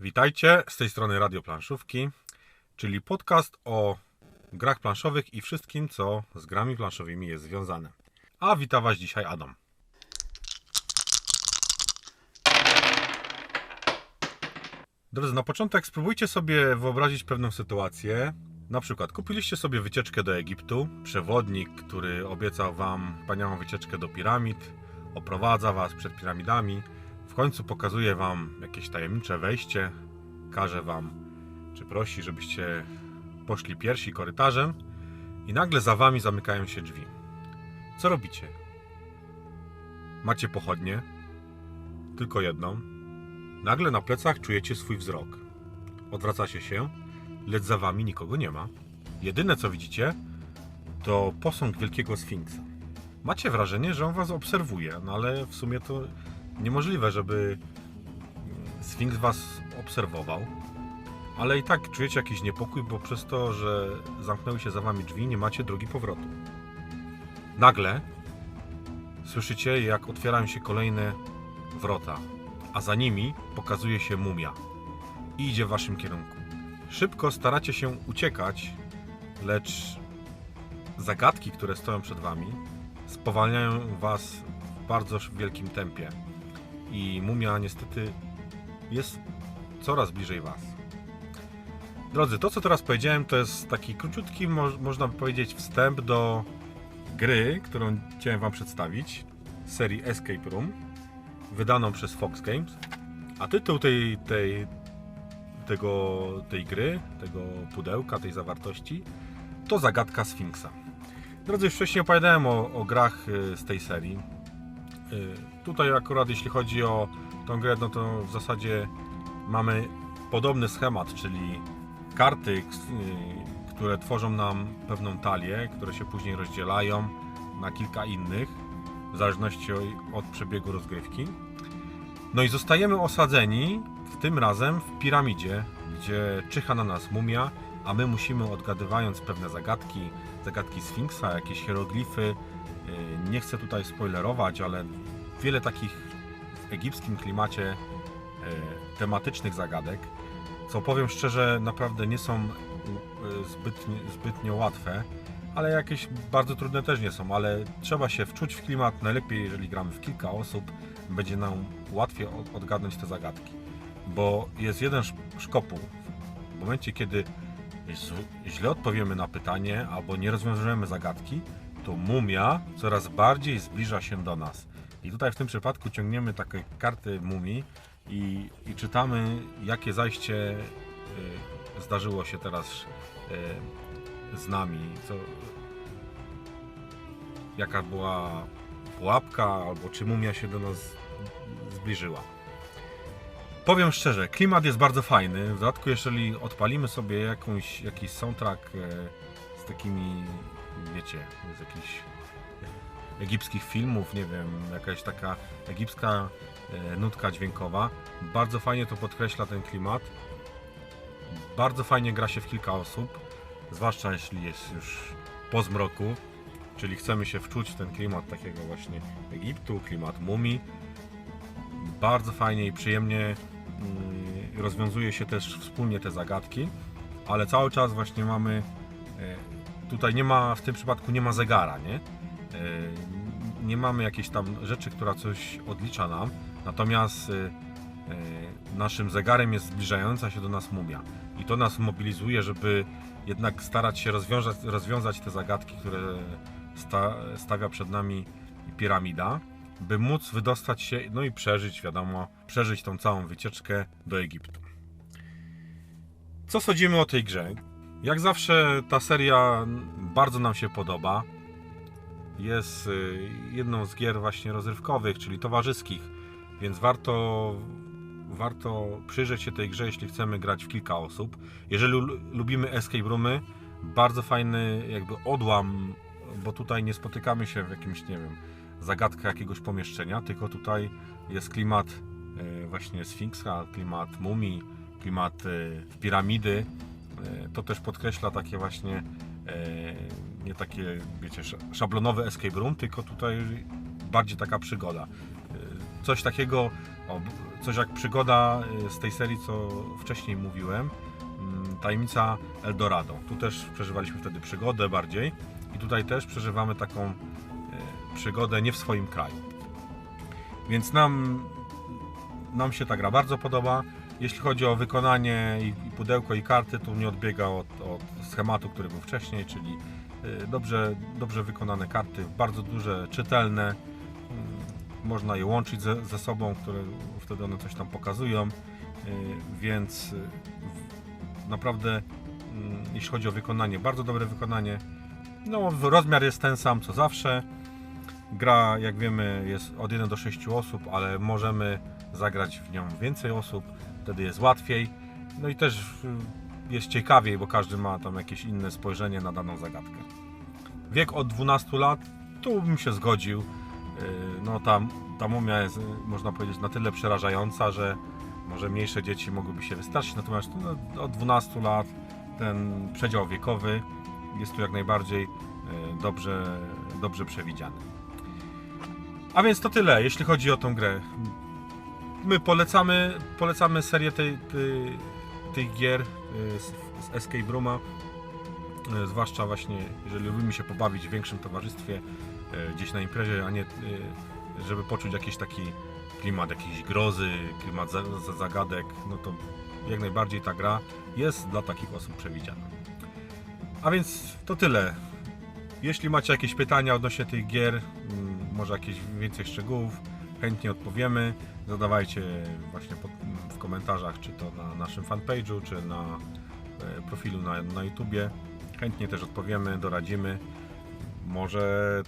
Witajcie, z tej strony Radio Planszówki, czyli podcast o grach planszowych i wszystkim, co z grami planszowymi jest związane. A wita Was dzisiaj Adam. Drodzy, na początek spróbujcie sobie wyobrazić pewną sytuację. Na przykład kupiliście sobie wycieczkę do Egiptu, przewodnik, który obiecał Wam wspaniałą wycieczkę do piramid, oprowadza Was przed piramidami, końcu pokazuje Wam jakieś tajemnicze wejście, każe Wam, czy prosi, żebyście poszli pierwsi korytarzem i nagle za Wami zamykają się drzwi. Co robicie? Macie pochodnie, tylko jedną. Nagle na plecach czujecie swój wzrok. Odwracacie się, lecz za Wami nikogo nie ma. Jedyne co widzicie, to posąg wielkiego sfinksa. Macie wrażenie, że on Was obserwuje, no ale w sumie to niemożliwe, żeby Sfinks was obserwował, ale i tak czujecie jakiś niepokój, bo przez to, że zamknęły się za wami drzwi, nie macie drogi powrotu. Nagle słyszycie, jak otwierają się kolejne wrota, a za nimi pokazuje się mumia i idzie w waszym kierunku. Szybko staracie się uciekać, lecz zagadki, które stoją przed wami, spowalniają was w bardzo wielkim tempie i mumia niestety jest coraz bliżej Was. Drodzy, to co teraz powiedziałem, to jest taki króciutki, mo można by powiedzieć, wstęp do gry, którą chciałem Wam przedstawić, serii Escape Room, wydaną przez Fox Games. A tytuł tej, tej, tego, tej gry, tego pudełka, tej zawartości, to Zagadka Sfinksa. Drodzy, już wcześniej opowiadałem o, o grach y, z tej serii. Tutaj akurat jeśli chodzi o tą grę, no to w zasadzie mamy podobny schemat, czyli karty, y, które tworzą nam pewną talię, które się później rozdzielają na kilka innych, w zależności od przebiegu rozgrywki. No i zostajemy osadzeni w tym razem w piramidzie, gdzie czyha na nas mumia, a my musimy odgadywając pewne zagadki, zagadki Sfinksa, jakieś hieroglify. y, Nie chcę tutaj spoilerować, ale wiele takich w egipskim klimacie e, tematycznych zagadek, co powiem szczerze, naprawdę nie są e, zbytnio, zbytnio łatwe, ale jakieś bardzo trudne też nie są, ale trzeba się wczuć w klimat, najlepiej jeżeli gramy w kilka osób, będzie nam łatwiej od- odgadnąć te zagadki, bo jest jeden sz- szkopuł. W momencie, kiedy źle odpowiemy na pytanie albo nie rozwiązujemy zagadki, to mumia coraz bardziej zbliża się do nas. I tutaj w tym przypadku ciągniemy takie karty mumii i, i czytamy, jakie zajście y, zdarzyło się teraz y, z nami, co, jaka była pułapka, albo czy mumia się do nas zbliżyła. Powiem szczerze, klimat jest bardzo fajny. W dodatku, jeżeli odpalimy sobie jakąś, jakiś soundtrack e, z takimi, wiecie, z jakichś egipskich filmów, nie wiem, jakaś taka egipska e, nutka dźwiękowa, bardzo fajnie to podkreśla ten klimat. Bardzo fajnie gra się w kilka osób, zwłaszcza jeśli jest już po zmroku, czyli chcemy się wczuć w ten klimat takiego właśnie Egiptu, klimat mumii bardzo fajnie i przyjemnie mm, rozwiązuje się też wspólnie te zagadki, ale cały czas właśnie mamy e, tutaj nie ma, w tym przypadku nie ma zegara, nie? E, Nie mamy jakiejś tam rzeczy, która coś odlicza nam, natomiast e, e, naszym zegarem jest zbliżająca się do nas mumia i to nas mobilizuje, żeby jednak starać się rozwiązać, rozwiązać te zagadki, które sta, stawia przed nami piramida by móc wydostać się, no i przeżyć, wiadomo, przeżyć tą całą wycieczkę do Egiptu. Co sądzimy o tej grze? Jak zawsze ta seria bardzo nam się podoba. Jest y, jedną z gier właśnie rozrywkowych, czyli towarzyskich, więc warto, warto przyjrzeć się tej grze, jeśli chcemy grać w kilka osób. Jeżeli lu- lubimy escape roomy, bardzo fajny jakby odłam, bo tutaj nie spotykamy się w jakimś, nie wiem, zagadka jakiegoś pomieszczenia, tylko tutaj jest klimat e, właśnie Sfinksa, klimat mumii, klimat e, piramidy. To też podkreśla takie właśnie nie takie, wiecie, sz- szablonowy escape room, tylko tutaj bardziej taka przygoda. E, Coś takiego coś jak przygoda y, z tej serii, co wcześniej mówiłem. mm, Tajemnica Eldorado. Tu też przeżywaliśmy wtedy przygodę bardziej. I tutaj też przeżywamy taką y, przygodę nie w swoim kraju. Więc nam, nam się ta gra bardzo podoba. Jeśli chodzi o wykonanie i, pudełko i karty, to nie odbiega od, od schematu, który był wcześniej, czyli y, dobrze, dobrze wykonane karty, bardzo duże, czytelne. Mm, Można je łączyć ze, ze sobą, które wtedy one coś tam pokazują, y, więc y, naprawdę mm, jeśli chodzi o wykonanie, bardzo dobre wykonanie. No, rozmiar jest ten sam co zawsze. Gra, jak wiemy, jest od 1 do 6 osób, ale możemy zagrać w nią więcej osób, wtedy jest łatwiej. No i też y, jest ciekawiej, bo każdy ma tam jakieś inne spojrzenie na daną zagadkę. Wiek od 12 lat, tu bym się zgodził. Y, No ta, ta mumia jest, y, można powiedzieć, na tyle przerażająca, że może mniejsze dzieci mogłyby się wystraszyć, natomiast no, od 12 lat ten przedział wiekowy jest tu jak najbardziej y, dobrze, dobrze przewidziany. A więc to tyle, jeśli chodzi o tą grę. My polecamy, polecamy serię tej, tej, tych gier z, z Escape Rooma. Y, Zwłaszcza właśnie, jeżeli lubimy się pobawić w większym towarzystwie, y, gdzieś na imprezie, a nie y, żeby poczuć jakiś taki klimat jakiejś grozy, klimat za, za zagadek, no to jak najbardziej ta gra jest dla takich osób przewidziana. A więc to tyle. Jeśli macie jakieś pytania odnośnie tych gier, mm, może jakieś więcej szczegółów, chętnie odpowiemy. Zadawajcie właśnie w komentarzach, czy to na naszym fanpage'u, czy na e, profilu na, na YouTubie. Chętnie też odpowiemy, doradzimy. Może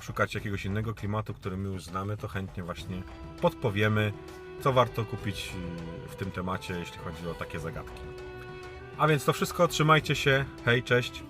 szukać jakiegoś innego klimatu, który my już znamy, to chętnie właśnie podpowiemy, co warto kupić y, w tym temacie, jeśli chodzi o takie zagadki. A więc to wszystko, trzymajcie się, hej, cześć!